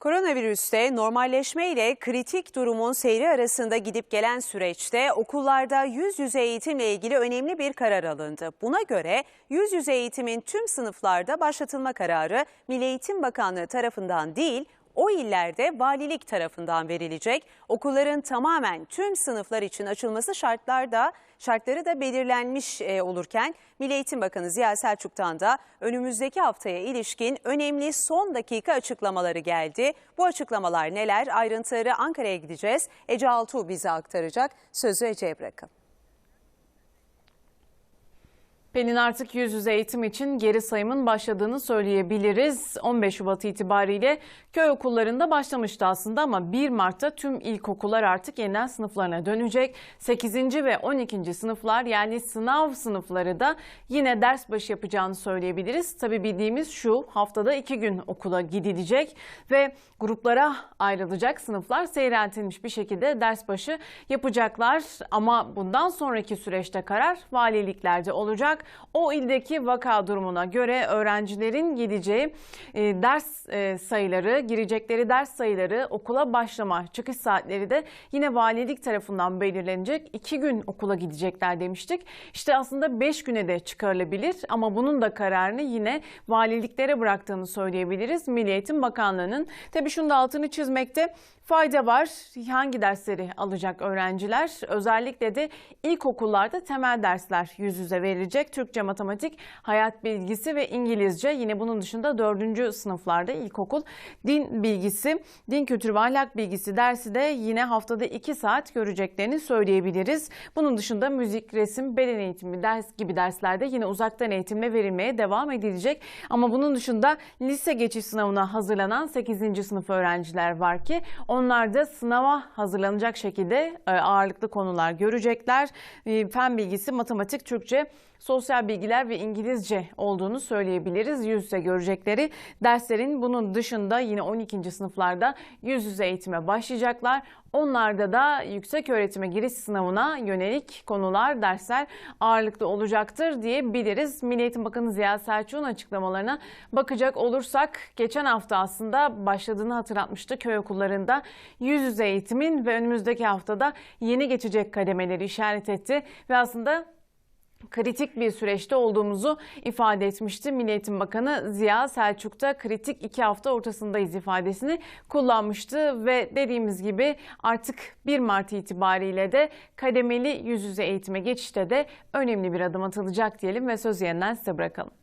Koronavirüste normalleşme ile kritik durumun seyri arasında gidip gelen süreçte okullarda yüz yüze eğitimle ilgili önemli bir karar alındı. Buna göre yüz yüze eğitimin tüm sınıflarda başlatılma kararı Milli Eğitim Bakanlığı tarafından değil, o illerde valilik tarafından verilecek. Okulların tamamen tüm sınıflar için açılması şartlarda şartları da belirlenmiş e, olurken Milli Eğitim Bakanı Ziya Selçuk'tan da önümüzdeki haftaya ilişkin önemli son dakika açıklamaları geldi. Bu açıklamalar neler? Ayrıntıları Ankara'ya gideceğiz. Ece Altuğ bize aktaracak. Sözü Ece'ye bırakın. Pelin artık yüz yüze eğitim için geri sayımın başladığını söyleyebiliriz. 15 Şubat itibariyle köy okullarında başlamıştı aslında ama 1 Mart'ta tüm ilkokullar artık yeniden sınıflarına dönecek. 8. ve 12. sınıflar yani sınav sınıfları da yine ders başı yapacağını söyleyebiliriz. Tabii bildiğimiz şu haftada 2 gün okula gidilecek ve gruplara ayrılacak sınıflar seyreltilmiş bir şekilde ders başı yapacaklar. Ama bundan sonraki süreçte karar valiliklerde olacak. O ildeki vaka durumuna göre öğrencilerin gideceği e, ders e, sayıları, girecekleri ders sayıları, okula başlama, çıkış saatleri de yine valilik tarafından belirlenecek. İki gün okula gidecekler demiştik. İşte aslında beş güne de çıkarılabilir ama bunun da kararını yine valiliklere bıraktığını söyleyebiliriz. Milli Eğitim Bakanlığı'nın. Tabii şunu da altını çizmekte fayda var. Hangi dersleri alacak öğrenciler? Özellikle de ilkokullarda temel dersler yüz yüze verilecek. Türkçe, matematik, hayat bilgisi ve İngilizce. Yine bunun dışında dördüncü sınıflarda ilkokul din bilgisi, din kültürü ve ahlak bilgisi dersi de yine haftada iki saat göreceklerini söyleyebiliriz. Bunun dışında müzik, resim, beden eğitimi ders gibi derslerde yine uzaktan eğitimle verilmeye devam edilecek. Ama bunun dışında lise geçiş sınavına hazırlanan 8. sınıf öğrenciler var ki onlar da sınava hazırlanacak şekilde e, ağırlıklı konular görecekler. E, Fen bilgisi, matematik, Türkçe, sosyal bilgiler ve İngilizce olduğunu söyleyebiliriz. Yüz yüze görecekleri derslerin bunun dışında yine 12. sınıflarda yüz yüze eğitime başlayacaklar. Onlarda da yüksek öğretime giriş sınavına yönelik konular, dersler ağırlıklı olacaktır diyebiliriz. Milli Eğitim Bakanı Ziya Selçuk'un açıklamalarına bakacak olursak geçen hafta aslında başladığını hatırlatmıştı köy okullarında yüz yüze eğitimin ve önümüzdeki haftada yeni geçecek kademeleri işaret etti ve aslında kritik bir süreçte olduğumuzu ifade etmişti. Milli Eğitim Bakanı Ziya Selçuk da kritik iki hafta ortasındayız ifadesini kullanmıştı ve dediğimiz gibi artık 1 Mart itibariyle de kademeli yüz yüze eğitime geçişte de önemli bir adım atılacak diyelim ve söz yeniden size bırakalım.